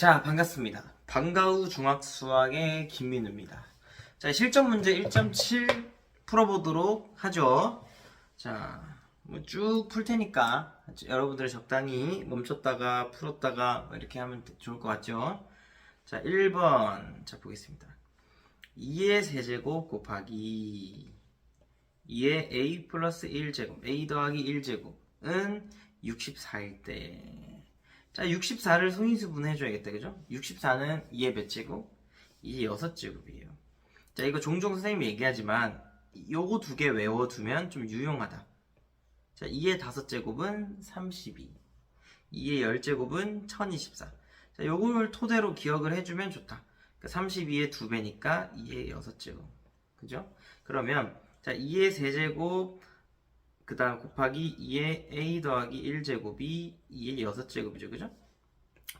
자, 반갑습니다. 방과후 중학 수학의 김민우입니다. 자, 실전 문제 1.7 풀어보도록 하죠. 자, 뭐 쭉 풀 테니까 여러분들 적당히 멈췄다가 풀었다가 뭐 이렇게 하면 좋을 것 같죠. 자, 1번. 자, 보겠습니다. 2의 세제곱 곱하기 2의 a 플러스 1제곱, a 더하기 1제곱은 64일 때. 자, 64를 소인수분 해줘야겠다, 그죠? 64는 2의 몇 제곱? 2의 6제곱이에요. 자, 이거 종종 선생님이 얘기하지만, 요거 두 개 외워두면 좀 유용하다. 자, 2의 5제곱은 32. 2의 10제곱은 1024. 자, 요걸 토대로 기억을 해주면 좋다. 그러니까 32의 2배니까 2의 6제곱. 그죠? 그러면, 자, 2의 세제곱, 그 다음 곱하기 2의 a 더하기 1제곱이 2의 6제곱이죠. 그죠?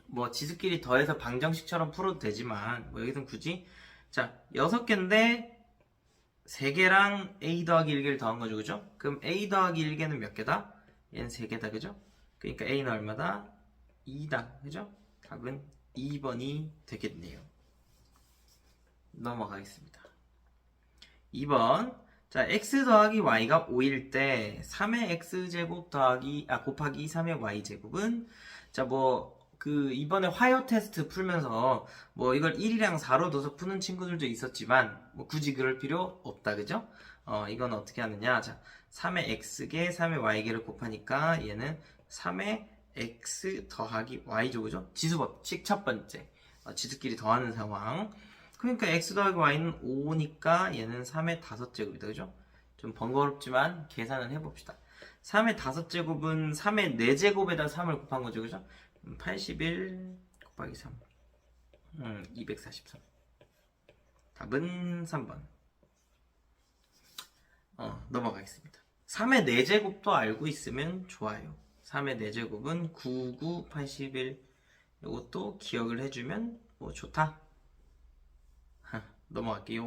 뭐 지수끼리 더해서 방정식처럼 풀어도 되지만 뭐 여기서는 굳이 자 6개인데 3개랑 a 더하기 1개를 더한 거죠. 그죠? 그럼 a 더하기 1개는 몇 개다? 얘는 3개다. 그죠? 그러니까 a는 얼마다? 2다. 그죠? 답은 2번이 되겠네요. 넘어가겠습니다. 2번 자, x 더하기 y가 5일 때 3의 x제곱 더하기 아 곱하기 3의 y제곱은 자, 뭐 그 이번에 화요 테스트 풀면서 뭐 이걸 1이랑 4로 둬서 푸는 친구들도 있었지만 뭐 굳이 그럴 필요 없다. 그죠? 어, 이건 어떻게 하느냐? 자, 3의 x개 3의 y개를 곱하니까 얘는 3의 x 더하기 y죠. 그죠? 지수법칙 첫 번째. 어, 지수끼리 더하는 상황. 그러니까 x 더하기 y는 5니까 얘는 3의 5제곱이다. 그죠? 좀 번거롭지만 계산을 해봅시다. 3의 5제곱은 3의 4제곱에다 3을 곱한 거죠. 그죠? 음, 81 곱하기 3. 음, 243. 답은 3번. 어, 넘어가겠습니다. 3의 4제곱도 알고 있으면 좋아요. 3의 4제곱은 99, 81. 이것도 기억을 해주면 뭐 좋다. 하, 넘어갈게요.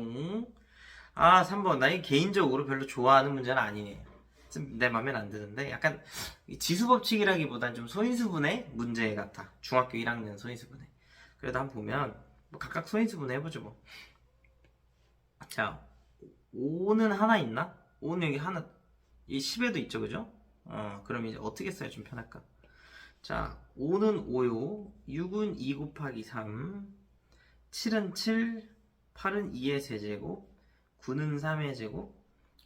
아, 3번. 나 이 개인적으로 별로 좋아하는 문제는. 좀내 맘엔 안 드는데, 약간 이 지수 법칙이라기보단 좀 소인수분해 문제 같아. 중학교 1학년 소인수분해. 그래도 한번 보면, 뭐 각각 소인수분해 해보죠, 뭐. 자, 5는 하나 있나? 5는 여기 하나, 이 10에도 있죠, 그죠? 어, 그럼 이제 어떻게 써야 좀 편할까? 자, 5는 5요, 6은 2 곱하기 3, 7은 7, 8은 2의 세제곱, 9는 3의 제곱,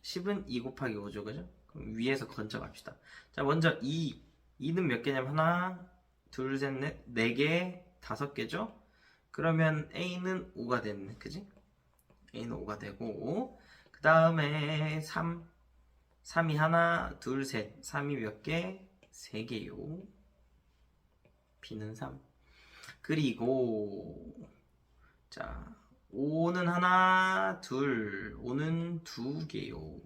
10은 2 곱하기 5죠, 그죠? 그럼 위에서 건져 갑시다. 자, 먼저 2. 2는 몇 개냐면 하나, 둘, 셋, 넷, 네 개, 다섯 개죠? 그러면 A는 5가 됐네, 그지? A는 5가 되고, 그 다음에 3. 3이 하나, 둘, 셋. 3이 몇 개? 3개요. B는 3. 그리고, 자, 5는 하나, 둘, 5는 두 개요.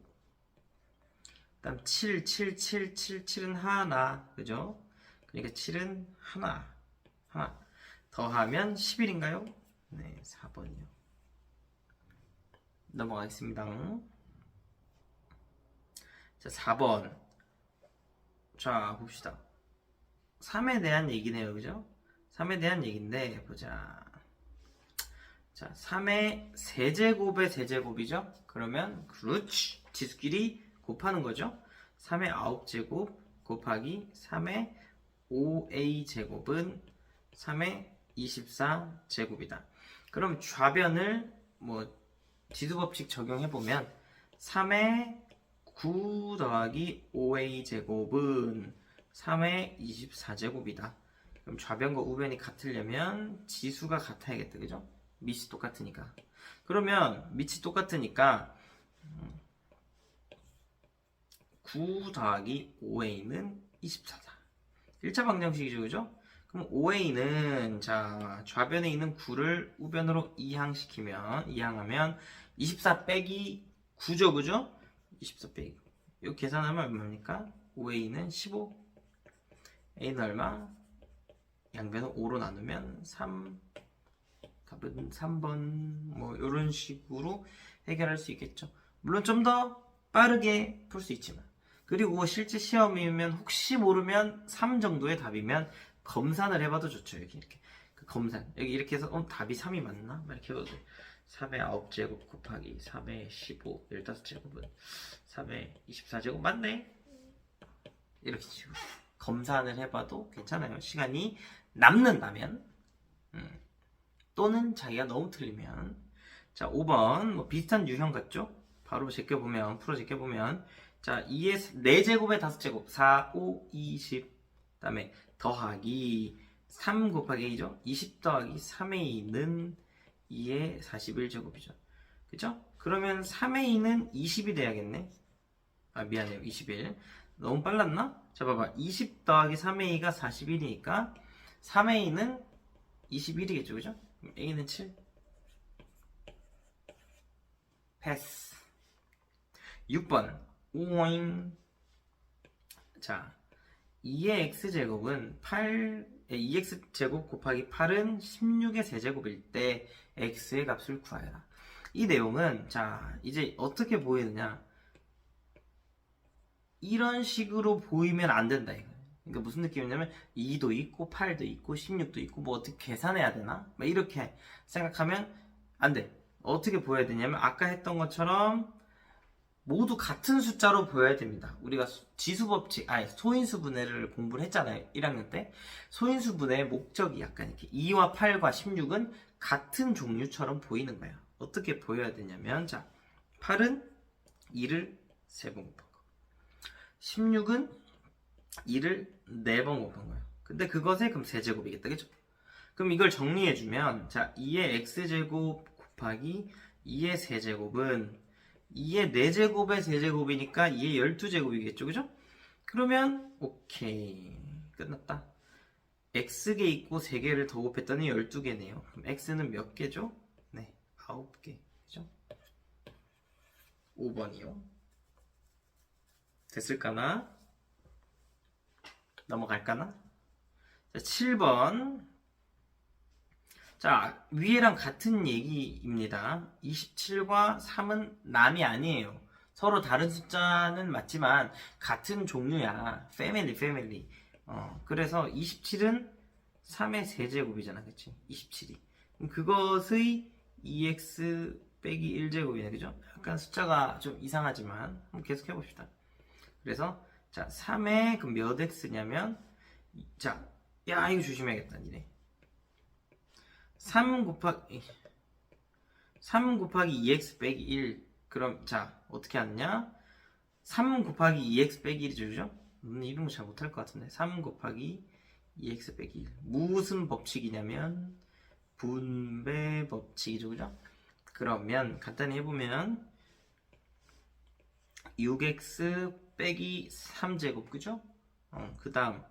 그다음 7, 7, 7, 7, 7은 하나, 그죠? 그러니까 7은 하나, 하나. 더하면 11인가요? 네, 4번이요. 넘어가겠습니다. 자, 4번. 자, 봅시다. 3에 대한 얘기네요, 그죠? 3에 대한 얘기인데, 보자. 자, 3의 세제곱의 세제곱이죠? 그러면 그렇지. 지수끼리 곱하는 거죠. 3의 9제곱 곱하기 3의 5a 제곱은 3의 24제곱이다. 그럼 좌변을 뭐 지수 법칙 적용해 보면 3의 9 더하기 5a 제곱은 3의 24제곱이다. 그럼 좌변과 우변이 같으려면 지수가 같아야겠다. 그죠? 밑이 똑같으니까. 그러면 밑이 똑같으니까 9 더하기 5a는 24다. 1차 방정식이죠, 그죠? 그럼 5a는 자 좌변에 있는 9를 우변으로 이항시키면 이항하면 24 빼기 9죠, 그죠? 24 빼기 이 계산하면 얼마입니까? 5a는 15 a는 얼마? 양변을 5로 나누면 3 답은 3번 뭐 이런 식으로 해결할 수 있겠죠. 물론 좀 더 빠르게 풀 수 있지만 그리고 실제 시험이면 혹시 모르면 3 정도의 답이면 검산을 해봐도 좋죠. 여기 이렇게 그 검산 여기 이렇게 해서 어 답이 3이 맞나? 막 이렇게 해보세요 3의 9제곱 곱하기 3의 15 15제곱은 3의 24제곱 맞네 이렇게 치고 검산을 해봐도 괜찮아요 시간이 남는다면 음. 또는 자기가 너무 틀리면. 자 5번. 뭐 비슷한 유형 같죠? 바로 제껴보면 풀어 제껴보면. 자 2의 4제곱에 5제곱. 4, 5, 20 그다음에 더하기 3 곱하기 2죠? 20 더하기 3의 2는 2의 41제곱이죠. 그죠? 그러면 3의 2는 20이 돼야겠네. 아 미안해요. 21 너무 빨랐나? 자 봐봐. 20 더하기 3의 2가 41이니까 3의 2는 21이겠죠. 그죠? A는 7 패스. 6번. 오잉. 자 2의 x제곱은 8 2x제곱 곱하기 8은 16의 세제곱일 때 x의 값을 구하여라. 이 내용은 자 이제 어떻게 보이느냐? 이런 식으로 보이면 안 된다 이거 그러니까 무슨 느낌이냐면 2도 있고 8도 있고 16도 있고 뭐 어떻게 계산해야 되나 막 이렇게 생각하면 안 돼 어떻게 보여야 되냐면 아까 했던 것처럼 모두 같은 숫자로 보여야 됩니다. 우리가 수- 지수 법칙, 아니 소인수 분해를 공부를 했잖아요. 1학년 때. 소인수 분해의 목적이 약간 이렇게 2와 8과 16은 같은 종류처럼 보이는 거예요. 어떻게 보여야 되냐면 자, 8은 2를 3번 곱한 거. 16은 2를 4번 곱한 거예요. 근데 그것의 그럼 세제곱이겠다. 그죠? 그럼 이걸 정리해 주면 자, 2의 x제곱 곱하기 2의 세제곱은 2의 4제곱의 세제곱이니까 2의 12제곱이겠죠. 그죠? 그러면 오케이. 끝났다. x개 있고 3개를 더 곱했더니 12개네요. 그럼 x는 몇 개죠? 네, 9개. 그죠? 5번이요. 됐을까나? 넘어갈까나? 자, 7번. 자, 위에랑 같은 얘기입니다. 27과 3은 남이 아니에요. 서로 다른 숫자는 맞지만 같은 종류야. 패밀리, 패밀리. 어, 그래서 27은 3의 세제곱이잖아. 그치? 27이. 그럼 그것의 2x 빼기 1제곱이네. 그죠? 약간 숫자가 좀 이상하지만 한번 계속 해봅시다. 그래서 자, 3에 그럼 몇 x냐면 자, 야, 이거 조심해야겠다. 니네. 3 곱하기 3 곱하기 2x 빼기 1 그럼 자 어떻게 하느냐 3 곱하기 2x 빼기 1이죠 그죠? 음, 이런 거 잘 못할 것 같은데 3 곱하기 2x 빼기 1 무슨 법칙이냐면 분배 법칙이죠 그죠? 그러면 간단히 해보면 6x 빼기 3제곱 그죠? 어, 그 다음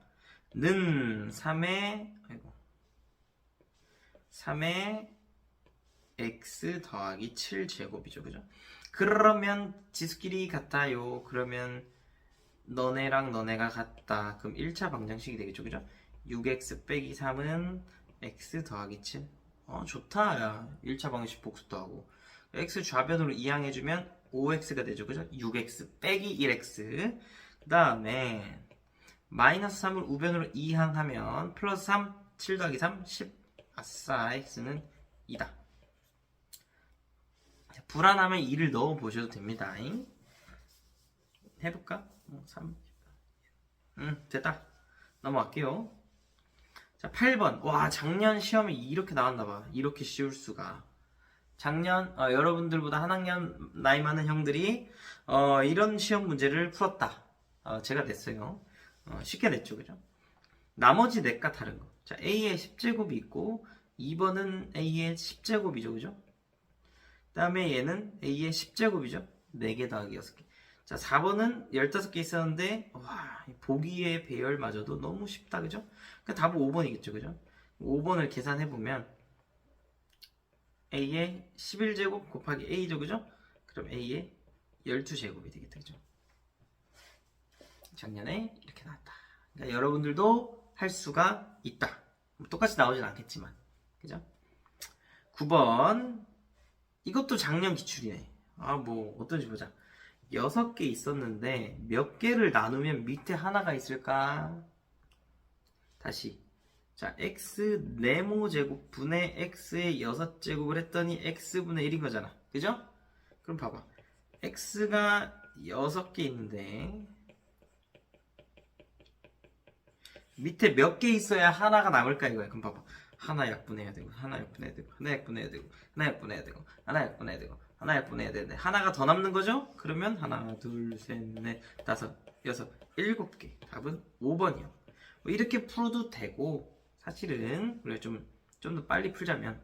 는 3의 아이고 3의 x 더하기 7제곱이죠. 그죠? 그러면 지수끼리 같아요. 그러면 너네랑 너네가 같다. 그럼 1차 방정식이 되겠죠. 그죠? 6x 빼기 3은 x 더하기 7. 어, 좋다. 야. 1차 방정식 복습도 하고. x 좌변으로 이항해주면 5x가 되죠. 그죠? 6x 빼기 1x. 그 다음에 마이너스 3을 우변으로 이항하면 플러스 3, 7 더하기 3, 10. 아싸 x는 2다 불안하면 2를 넣어 보셔도 됩니다 해볼까? 3 음, 됐다 넘어갈게요 자 8번 와 작년 시험에 이렇게 나왔나봐 이렇게 쉬울 수가 작년 어, 여러분들보다 한 학년 나이 많은 형들이 어, 이런 시험 문제를 풀었다 어, 제가 냈어요 어, 쉽게 냈죠 그죠? 나머지 넷과 다른 거. 자, A의 10제곱이 있고 2번은 A의 10제곱이죠. 그죠? 그 다음에 얘는 A의 10제곱이죠. 4개 더하기 6개. 자, 4번은 15개 있었는데 와, 이 보기의 배열마저도 너무 쉽다. 그죠? 그 답은 5번이겠죠. 그죠? 5번을 계산해 보면 A의 11제곱 곱하기 A죠. 그죠? 그럼 A의 12제곱이 되겠다. 그죠? 작년에 이렇게 나왔다. 그러니까 여러분들도 할 수가 있다. 똑같이 나오진 않겠지만. 그죠? 9번. 이것도 작년 기출이네. 아, 뭐, 어떤지 보자. 6개 있었는데, 몇 개를 나누면 밑에 하나가 있을까? 다시. 자, x 네모 제곱 분의 x의 여섯 제곱을 했더니 x분의 1인 거잖아. 그죠? 그럼 봐봐. x가 여섯 개 있는데 밑에 몇 개 있어야 하나가 남을까 이거야. 그럼 봐봐. 하나 약분해야 되고, 하나 약분해야 되고, 하나 약분해야 되고, 하나 약분해야 되고, 하나 약분해야 되고, 하나 약분해야 되는데 하나가 더 남는 거죠? 그러면 하나, 둘, 셋, 넷, 다섯, 여섯, 일곱 개. 답은 5번이요. 뭐 이렇게 풀어도 되고 사실은 우리가 좀좀 더 빨리 풀자면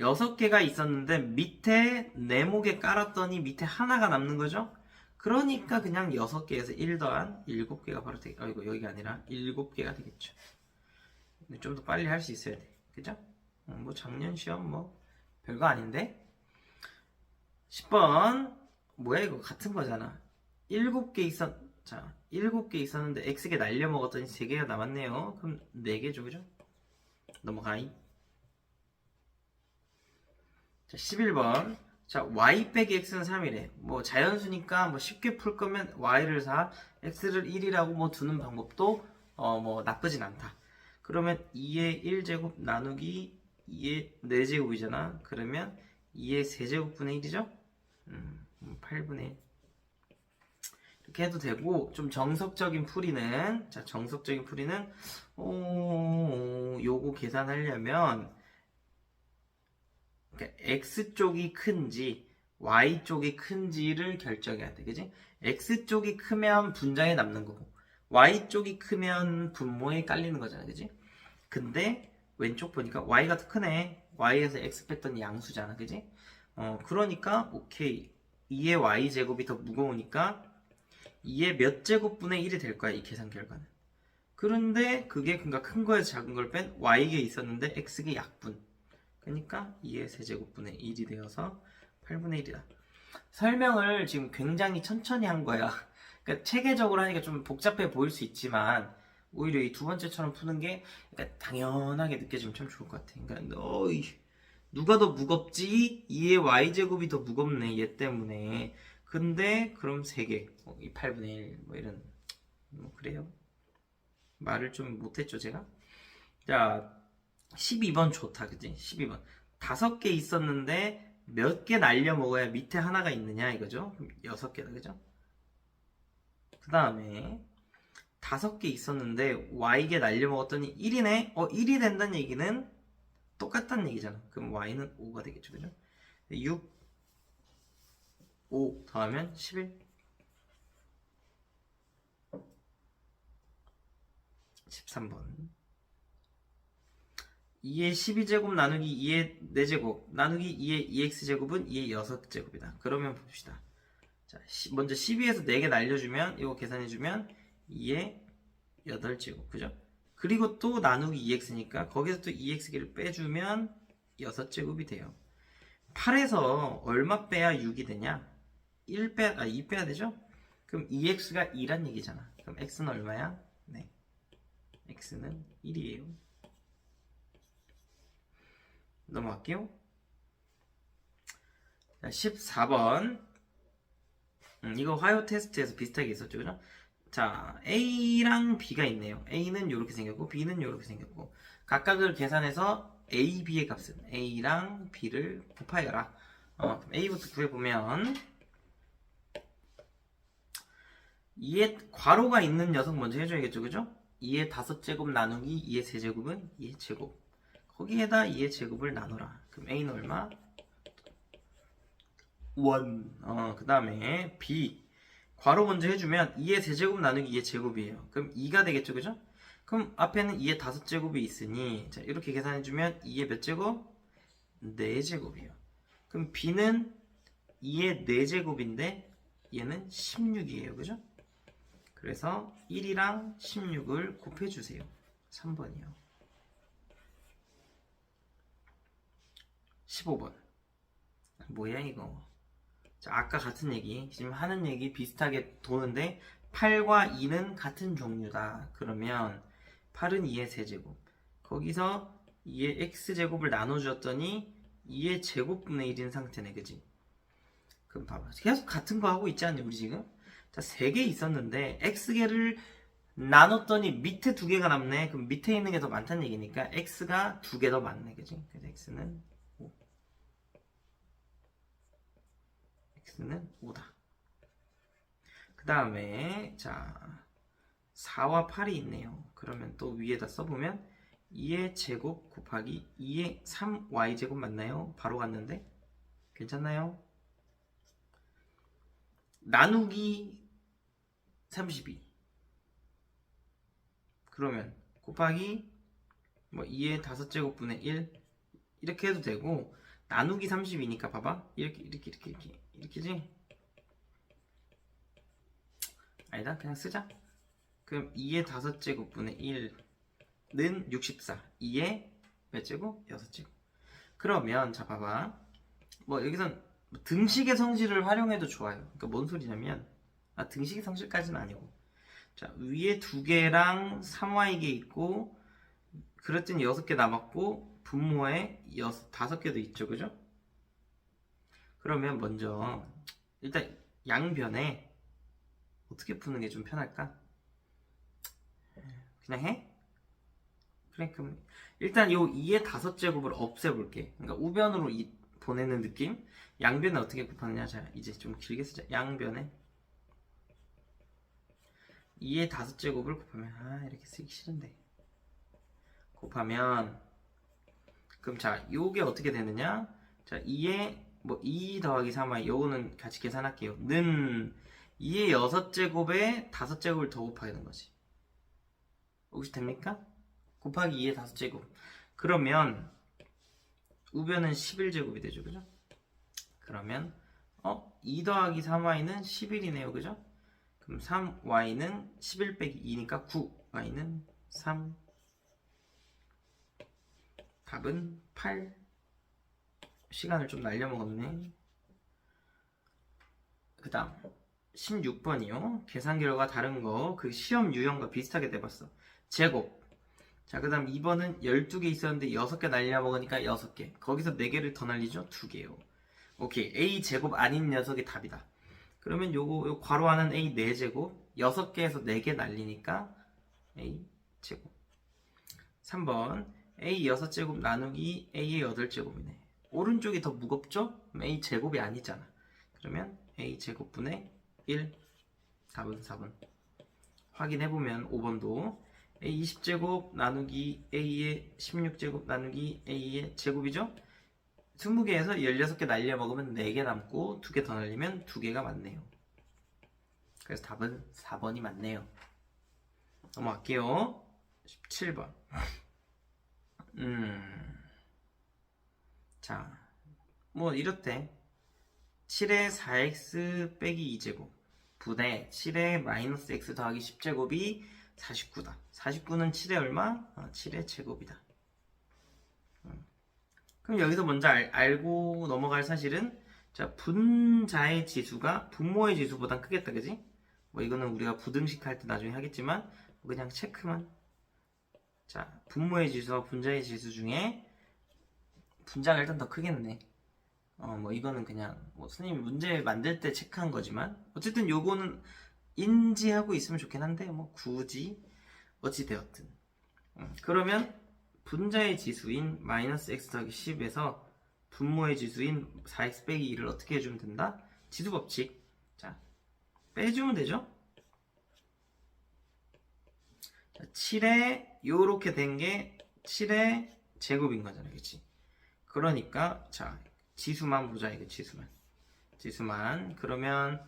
여섯 개가 있었는데 밑에 네모개 깔았더니 밑에 하나가 남는 거죠? 그러니까 그냥 여섯 개에서 1 더한 일곱 개가 바로 되겠, 아이고 여기가 아니라 일곱 개가 되겠죠. 좀 더 빨리 할 수 있어야 돼. 그죠? 어, 뭐 작년 시험 뭐 별거 아닌데 10번 뭐야 이거 같은 거잖아. 일곱 개 있었 자 일곱 개 있었는데 x개 날려 먹었더니 세 개가 남았네요. 그럼 네 개죠, 그죠? 넘어가이. 자 11번 자 y 빼기 x는 3이래. 뭐 자연수니까 뭐 쉽게 풀 거면 y를 4, x를 1이라고 뭐 두는 방법도 어 뭐 나쁘진 않다. 그러면 2의 1제곱 나누기 2의 4제곱이잖아. 그러면 2의 세제곱분의 1이죠? 음, 8분의 1. 이렇게 해도 되고 좀 정석적인 풀이는 자 정석적인 풀이는 어, 요거 계산하려면 그러니까 x 쪽이 큰지 y 쪽이 큰지를 결정해야 돼, 그지? x 쪽이 크면 분자에 남는 거고 y 쪽이 크면 분모에 깔리는 거잖아, 그지? 근데 왼쪽 보니까 y가 더 크네. y에서 x 뺐더니 양수잖아, 그지? 어 그러니까 오케이 2의 y 제곱이 더 무거우니까 2의 몇 제곱분의 1이 될 거야 이 계산 결과는. 그런데 그게 그러니까 큰 거에서 작은 걸 뺀 y에 있었는데 x게 약분. 그러니까 2의 세제곱분의 1이 되어서 8분의 1이다. 설명을 지금 굉장히 천천히 한 거야. 그러니까 체계적으로 하니까 좀 복잡해 보일 수 있지만 오히려 이 두 번째처럼 푸는 게 그러니까 당연하게 느껴지면 참 좋을 것 같아. 그러니까 어이 누가 더 무겁지? 2의 y제곱이 더 무겁네 얘 때문에. 근데 그럼 3개, 어, 이 8분의 1, 뭐 이런 뭐 그래요. 말을 좀 못했죠 제가. 자 12번 좋다 그지? 12번 다섯 개 있었는데 몇 개 날려 먹어야 밑에 하나가 있느냐 이거죠? 그럼 여섯 개다 그죠? 그 다음에 다섯 개 있었는데 y개 날려 먹었더니 1이네? 어 1이 된다는 얘기는 똑같다는 얘기잖아. 그럼 y는 5가 되겠죠, 그죠? 6, 5 더하면 11. 13번. 2의 12제곱 나누기 2의 4제곱 나누기 2의 2x제곱은 2의 6제곱이다. 그러면 봅시다. 자, 시- 먼저 12에서 4개 날려주면 이거 계산해주면 2의 8제곱 그죠? 그리고 또 나누기 2x니까 거기서 또 2x를 빼주면 6제곱이 돼요. 8에서 얼마 빼야 6이 되냐? 1 빼, 아, 2 빼야 되죠? 그럼 2x가 2란 얘기잖아. 그럼 x는 얼마야? 네. x는 1이에요. 넘어갈게요. 자, 14번. 음, 이거 화요 테스트에서 비슷하게 있었죠, 그죠? 자, A랑 B가 있네요. A는 이렇게 생겼고, B는 이렇게 생겼고, 각각을 계산해서 A, B의 값은 A랑 B를 곱하여라. 어, A부터 구해보면, 2의 괄호가 있는 녀석 먼저 해줘야겠죠, 그죠? 2의 다섯 제곱 나누기 2의 세제곱은 2의 제곱. 거기에다 2의 제곱을 나눠라. 그럼 A는 얼마? 1. 어, 그 다음에 B. 괄호 먼저 해주면 2의 세제곱 나누기 2의 제곱이에요. 그럼 2가 되겠죠, 그죠? 그럼 앞에는 2의 다섯 제곱이 있으니, 자, 이렇게 계산해주면 2의 몇 제곱? 4제곱이에요. 그럼 B는 2의 4제곱인데, 얘는 16이에요, 그죠? 그래서 1이랑 16을 곱해주세요. 3번이요. 15번. 뭐야, 이거. 자, 아까 같은 얘기, 지금 하는 얘기 비슷하게 도는데 8과 2는 같은 종류다. 그러면 8은 2의 세제곱. 거기서 2의 x제곱을 나눠주었더니 2의 제곱분의 1인 상태네, 그지? 그럼 봐봐. 계속 같은 거 하고 있지 않니, 우리 지금? 자, 3개 있었는데 x개를 나눴더니 밑에 두 개가 남네. 그럼 밑에 있는 게 더 많다는 얘기니까 x가 두 개 더 많네. 그지? 그래서 x는 5. x는 5다. 그 다음에 자 4와 8이 있네요. 그러면 또 위에다 써보면 2의 제곱 곱하기 2의 3y 제곱 맞나요? 바로 갔는데 괜찮나요? 나누기 32 그러면 곱하기 뭐 2의 5제곱분의 1 이렇게 해도 되고 나누기 30이니까 봐봐. 이렇게 이렇게 이렇게 이렇게 이렇게지? 아니다. 그냥 쓰자. 그럼 2의 5제곱분의 1는 64 2의 몇 제곱? 6제곱. 그러면 자 봐봐. 뭐 여기선 등식의 성질을 활용해도 좋아요. 그러니까 뭔 소리냐면 아 등식의 성질까지는 아니고 자 위에 두 개랑 3y개 있고 그랬더니 6개 남았고 분모에 6, 5개도 있죠 그죠? 그러면 먼저 일단 양변에 어떻게 푸는 게 좀 편할까? 그냥 해? 그래 그럼 일단 요 2의 5제곱을 없애볼게 그러니까 우변으로 이- 보내는 느낌 양변에 어떻게 곱하느냐 자 이제 좀 길게 쓰자 양변에 2의 5제곱을 곱하면 아 이렇게 쓰기 싫은데 곱하면 그럼 자 요게 어떻게 되느냐 자 2의 뭐2 더하기 3y 요거는 같이 계산할게요 는 2의 6제곱에 5제곱을 더 곱하게 되는 거지 혹시 됩니까? 곱하기 2의 5제곱 그러면 우변은 11제곱이 되죠 그죠? 그러면 어? 2 더하기 3y는 11이네요 그죠? 그럼 3y는 11 빼기 2니까 9 y는 3 답은 8 시간을 좀 날려먹었네. 그 다음 16번이요. 계산 결과 다른 거 그 시험 유형과 비슷하게 내봤어. 제곱. 자그 다음 2번은 12개 있었는데 6개 날려먹으니까 6개. 거기서 4개를 더 날리죠? 2개요. 오케이. A 제곱 아닌 녀석이 답이다 그러면 요거 요 괄호 하는 a 4제곱 6개에서 4개 날리니까 a 제곱 3번 a 6제곱 나누기 a의 8제곱이네 오른쪽이 더 무겁죠? a 제곱이 아니잖아 그러면 a 제곱분의 1 답은 4번 확인해보면 5번도 a 20제곱 나누기 a의 16제곱 나누기 a의 제곱이죠? 20개에서 16개 날려 먹으면 4개 남고 2개 더 날리면 2개가 맞네요. 그래서 답은 4번이 맞네요. 넘어갈게요. 17번. 음. 자, 뭐 이렇대. 7의 4x 빼기 2제곱 분의 7의 마이너스 x 더하기 10제곱이 49다. 49는 7의 얼마? 어, 7의 제곱이다. 그럼 여기서 먼저 알, 고 넘어갈 사실은 자 분자의 지수가 분모의 지수보다 크겠다 그지? 뭐 이거는 우리가 부등식 할 때 나중에 하겠지만 그냥 체크만. 자 분모의 지수와 분자의 지수 중에 분자가 일단 더 크겠네. 어 뭐 이거는 그냥 뭐 선생님이 문제 만들 때 체크한 거지만 어쨌든 요거는 인지하고 있으면 좋긴 한데 뭐 굳이 어찌 되었든. 음, 그러면 분자의 지수인 마이너스 x 더하기 10에서 분모의 지수인 4x 빼기 2를 어떻게 해주면 된다? 지수 법칙. 자, 빼주면 되죠? 자, 7에 요렇게 된 게 7의 제곱인 거잖아, 그치? 그러니까, 자, 지수만 보자, 이거 지수만. 지수만. 그러면,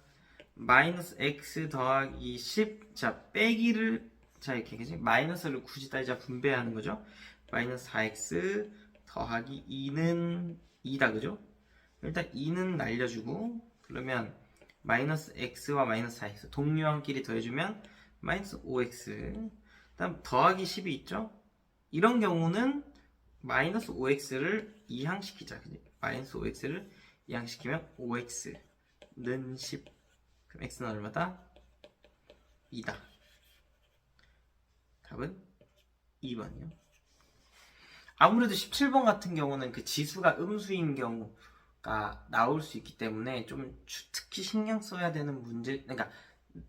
마이너스 x 더하기 10, 자, 빼기를, 자, 이렇게, 그지? 마이너스를 굳이 따지자 분배하는 거죠? 마이너스 4x 더하기 2는 2다 그죠? 일단 2는 날려주고 그러면 마이너스 x와 마이너스 4x 동류항끼리 더해주면 마이너스 5x 다음 더하기 10이 있죠? 이런 경우는 마이너스 5x를 이항시키자? 마이너스 5x를 이항시키면 5x는 10 그럼 x는 얼마다? 2다 답은 2번이요 아무래도 17번 같은 경우는 그 지수가 음수인 경우가 나올 수 있기 때문에 좀 추- 특히 신경 써야 되는 문제, 그러니까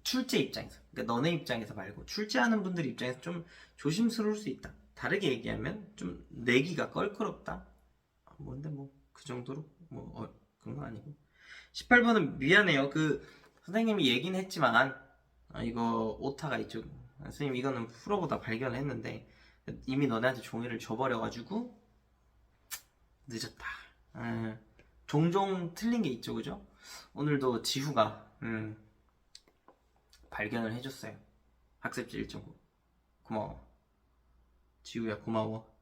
출제 입장에서 그러니까 너네 입장에서 말고 출제하는 분들 입장에서 좀 조심스러울 수 있다. 다르게 얘기하면 좀 내기가 껄끄럽다. 아, 뭔데 뭐 그 정도로? 뭐 어, 그런 거 아니고. 18번은 미안해요. 그 선생님이 얘긴 했지만 아, 이거 오타가 있죠. 아, 선생님 이거는 풀어보다 발견을 했는데 이미 너네한테 종이를 줘버려가지고 늦었다. 음, 종종 틀린 게 있죠 그죠? 오늘도 지후가 음, 발견을 해줬어요. 학습지 1.9 고마워. 지우야 고마워.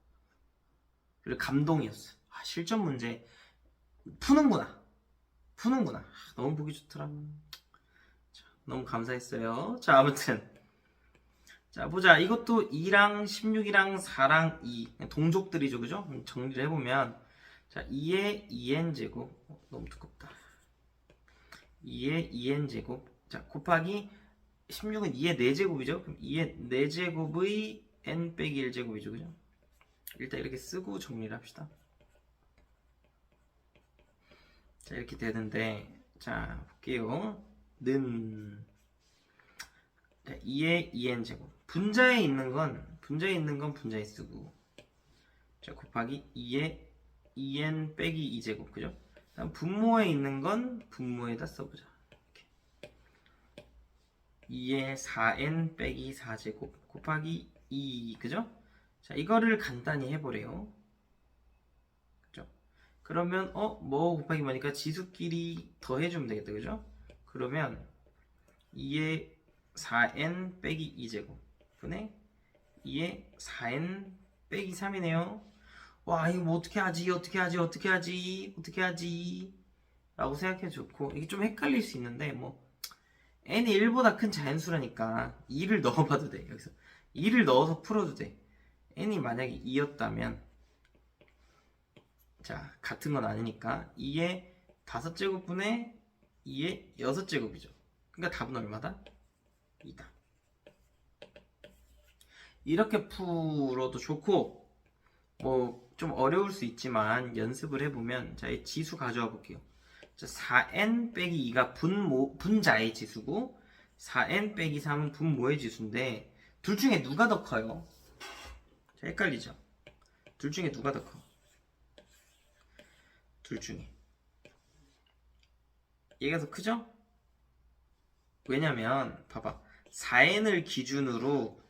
그리고 감동이었어 아, 실전 문제 푸는구나. 푸는구나. 아, 너무 보기 좋더라. 자, 너무 감사했어요. 자 아무튼 자 보자. 이것도 2랑 16이랑 4랑 2 동족들이죠. 그죠? 음, 정리를 해보면 자 2의 2n 제곱. 어, 너무 두껍다. 2의 2n 제곱. 자 곱하기 16은 2의 4제곱이죠? 그럼 2의 4제곱의 n 빼기 1제곱이죠. 그죠? 일단 이렇게 쓰고 정리를 합시다. 자 이렇게 되는데 자 볼게요. 는. 자, 2의 2n 제곱 분자에 있는 건 분자에 있는 건 분자에 쓰고 자 곱하기 2의 2n 빼기 2제곱 그죠? 다음 분모에 있는 건 분모에다 써보자 이렇게 2의 4n 빼기 4제곱 곱하기 2 그죠? 자 이거를 간단히 해보래요 그죠? 그러면 어? 뭐 곱하기 뭐니까 지수끼리 더해주면 되겠다 그죠? 그러면 2의 4n 빼기 2제곱 분의 2의 4n 빼기 3이네요. 와 이거 뭐 어떻게 하지? 어떻게 하지? 어떻게 하지? 어떻게 하지? 라고 생각해 좋고 이게 좀 헷갈릴 수 있는데 뭐 n이 1보다 큰 자연수라니까 2를 넣어봐도 돼 여기서. 2를 넣어서 풀어도 돼. N이 만약에 2였다면 자 같은 건 아니니까 2의 5제곱분의 2의 6제곱이죠. 그러니까 답은 얼마다? 2다 이렇게 풀어도 좋고 뭐 좀 어려울 수 있지만 연습을 해보면 자, 이 지수 가져와 볼게요. 자, 4n 빼기 2가 분모, 분자의 지수고 4n 빼기 3은 분모의 지수인데 둘 중에 누가 더 커요? 자, 헷갈리죠? 둘 중에 누가 더 커? 둘 중에 얘가 더 크죠? 왜냐면 봐봐 4n을 기준으로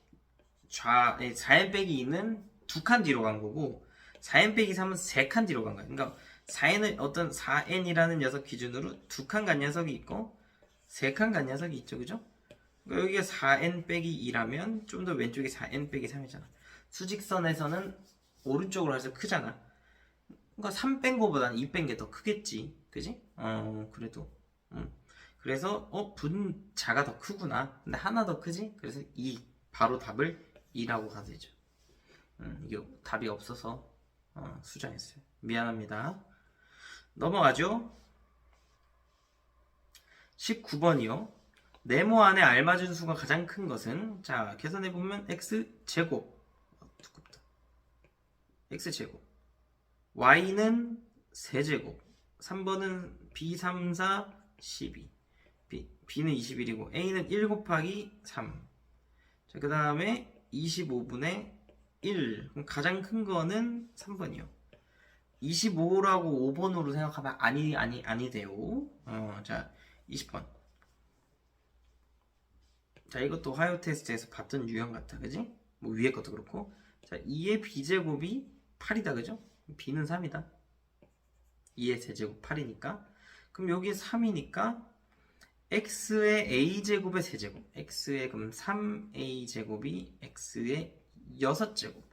좌 4n 빼기 2는 두 칸 뒤로 간 거고 4n 빼기 3은 세 칸 뒤로 간 거야. 그러니까 4n은 어떤 4n이라는 녀석 기준으로 두 칸 간 녀석이 있고 세 칸 간 녀석이 있죠. 그죠? 그러니까 여기가 4n 빼기 2라면 좀 더 왼쪽이 4n 빼기 3이잖아. 수직선에서는 오른쪽으로 해서 크잖아. 그러니까 3 뺀 거보다는 2 뺀 게 더 크겠지. 그지? 어, 그래도. 음. 그래서 어 분자가 더 크구나. 근데 하나 더 크지? 그래서 2 바로 답을 2라고 가도 되죠. 음, 이게 답이 없어서 어, 수정했어요. 미안합니다. 넘어가죠. 19번이요. 네모 안에 알맞은 수가 가장 큰 것은 자 계산해 보면 x 제곱 어, 두껍다. x 제곱 y는 세제곱 3번은 b 3 4 12 b, b는 21이고 a는 1 곱하기 3 자, 그 다음에 25분의 1. 그럼 가장 큰 거는 3번이요. 25라고 5번으로 생각하면 아니, 아니, 아니 돼요. 어, 자, 20번. 자, 이것도 화요 테스트에서 봤던 유형 같아. 그지? 뭐 위에 것도 그렇고. 자, 2의 b제곱이 8이다. 그죠? b는 3이다. 2의 세제곱 8이니까. 그럼 여기 3이니까 x의 a제곱의 세제곱. x의 그럼 3a제곱이 x의 6제곱.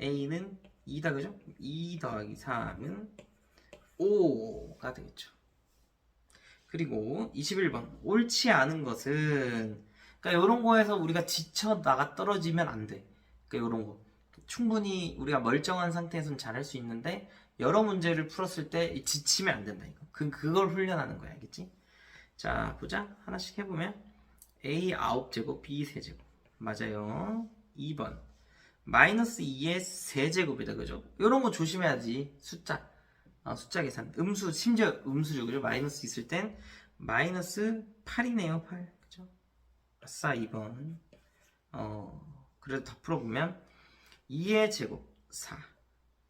a는 2다 그죠? 2 더하기 3은 5가 되겠죠. 그리고 21번 옳지 않은 것은 그러니까 이런 거에서 우리가 지쳐 나가 떨어지면 안 돼. 그러니까 이런 거 충분히 우리가 멀쩡한 상태에서는 잘할 수 있는데 여러 문제를 풀었을 때 지치면 안 된다 이거. 그 그걸 훈련하는 거야, 알겠지? 자 보자. 하나씩 해보면 a 9제곱 b 세제곱. 맞아요. 2번. 마이너스 2의 세제곱이다 그죠? 이런 거 조심해야지. 숫자. 아, 숫자 계산. 음수 심지어 음수죠 그죠? 마이너스 있을 땐 마이너스 8이네요 8 그죠? 아싸 2번. 어 그래도 다 풀어보면 2의 제곱 4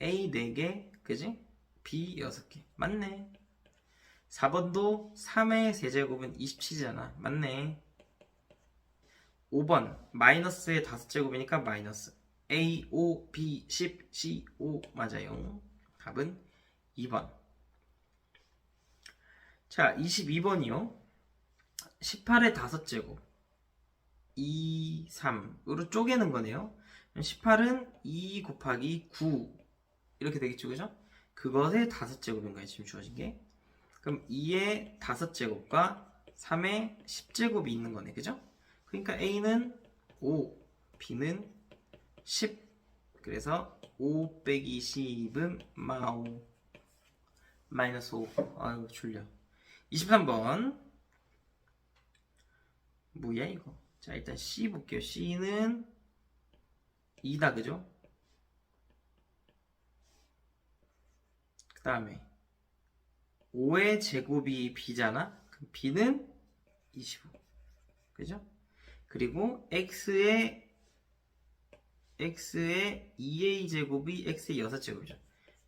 A 4개 그지? B 6개. 맞네 4번도 3의 세제곱은 27이잖아. 맞네. 5번 마이너스의 5제곱이니까 마이너스. A, O, B, 10, C, O 맞아요. 답은 2번. 자 22번이요. 18의 5제곱. 2, 3으로 쪼개는 거네요. 18은 2 곱하기 9 이렇게 되겠죠 그죠? 그것의 5제곱인 거예요 지금 주어진 게 그럼 2의 5제곱과 3의 10제곱이 있는 거네 그죠? 그러니까 A는 5 B는 10 그래서 5 빼기 10은 마오. 마이너스 5 아유 졸려. 23번. 뭐야 이거? 자 일단 C 볼게요. C는 2다 그죠? 그 다음에 5의 제곱이 B잖아? 그럼 B는 25 그죠? 그리고 X의 X의 2A 제곱이 X의 6제곱이죠.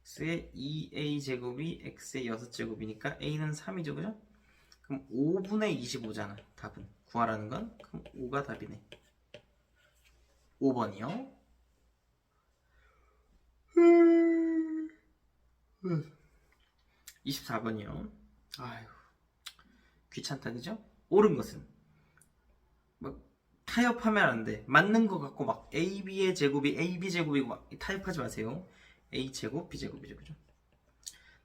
X의 2A 제곱이 X의 6제곱이니까 A는 3이죠. 그죠? 그럼 5분의 25잖아 답은. 구하라는 건? 그럼 5가 답이네. 5번이요 24번이요. 아휴. 귀찮다 그죠? 옳은 것은. 막 타협하면 안 돼. 맞는 거 갖고 막 AB의 제곱이 AB 제곱이고 막 타협하지 마세요. A 제곱 B 제곱이죠 그죠?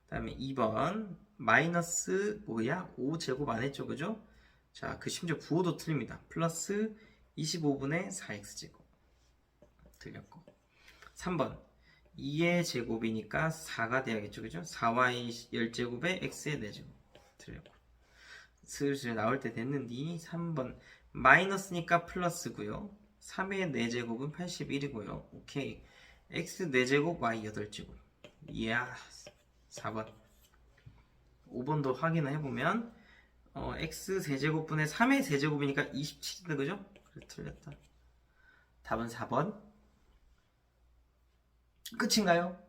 그 다음에 2번 마이너스 뭐야? 5 제곱 안 했죠 그죠? 자 그 심지어 부호도 틀립니다. 플러스 25분의 4x 제곱. 틀렸고. 3번 2의 제곱이니까 4가 돼야겠죠 그죠? 4y 10제곱에 x의 4제곱. 틀렸고 슬슬 나올 때 됐는데 3번. 마이너스니까 플러스고요. 3의 4제곱은 81이고요. 오케이. x 4제곱 y 8제곱. 이야 4번. 5번도 확인을 해보면 어, x 세제곱분의 3의 세제곱이니까 27인데 그죠? 그래 틀렸다. 답은 4번 끝인가요?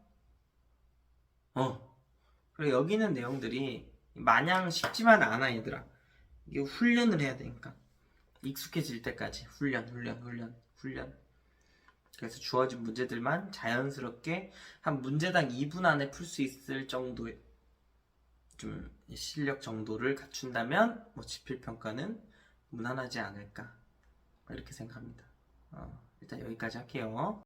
어. 그리고 여기 있는 내용들이 마냥 쉽지만 않아 얘들아. 이게 훈련을 해야 되니까. 익숙해질 때까지. 훈련 훈련 훈련 훈련. 그래서 주어진 문제들만 자연스럽게 한 문제당 2분 안에 풀 수 있을 정도의 좀 실력 정도를 갖춘다면 뭐 지필 평가는 무난하지 않을까. 이렇게 생각합니다. 어, 일단 여기까지 할게요